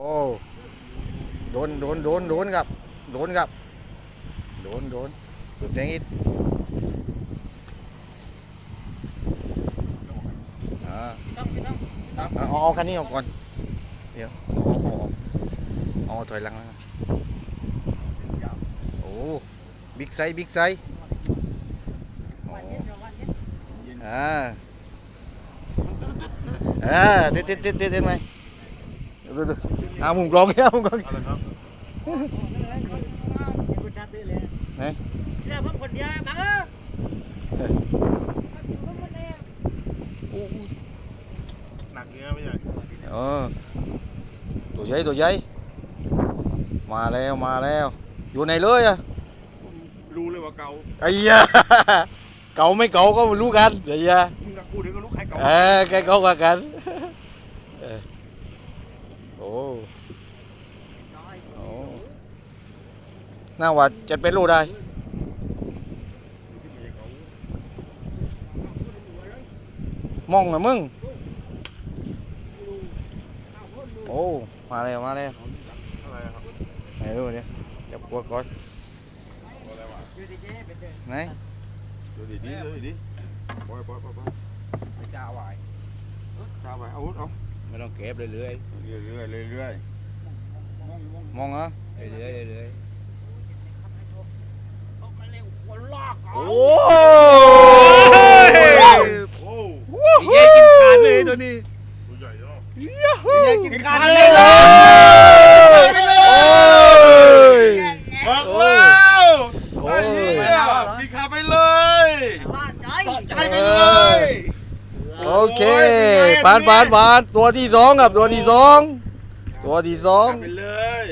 โอ้โดนโดนโดนโดนครับ โดนครับ โดนโดนจุดแดงอีกอ่าต้องพี่ต้องเอาเอาเอาคันนี้ออกก่อน เดี๋ยวเอาเอาเอาถอยหลังแล้วกันโอ้บิ๊กไซส์บิ๊กไซส์โอ้วันนี้เดี๋ยววันนี้อ่าอ่าเด็ดเด็ด เด็ดเด็ดเด็ดไหมดูดูเอามุมกลองเนี่ยมุมกลองอะไรครับเดี๋ยวกูจับได้เลยไหนเดี๋ยวผมคนเดียวนะบังเออหนักเงี้ยไม่ใช่เออตัวใหญ่ตัวใหญ่มาแล้วมาแล้ว อยู่ไหนเลยอะรู้เลยว่าเกาไอ้ยาเก่าไม่เก่าก็ไม่รู้กันไอ้ยามึงกับกูเดี๋ยวก็รู้ใครเกาเออแกเก่ากว่ากันเออโอ้โอ้ น่าว่าจะเป็นลูกได้มองนะมึง โอ้ มาแล้ว มาแล้วอะไรครับไหนดูเนี่ยจับกวดก่อนอะไรวะอยู่ดีๆเป็นเดินไหนดูดิดิดูดิดิปล่อยปล่อยปล่อยปล่อยไปจ้าไว้จ้าไว้เอาเอาไม่ต้องเก็บเรื่อยเรื่อยเรื่อยเรื่อยเรื่อยๆมองเหรอเรื่อยๆเรื่อย ออกมาเร็วหัวลอก ๆ อ๋อ โอ้ โอ้ ยยกินขาดเลยตัวนี้ ตัวให ญ่เนาะยกินขาดเลยไปเลยโอ้ยบอกแล้วโอ้ไอ้ยเหี้ยกินขาไปเลยว่าใจใจไปเลยโอเคผ่านผ่านผ่านตัวที่สองครับตัวที่สองตัวที่สอง ไปเลย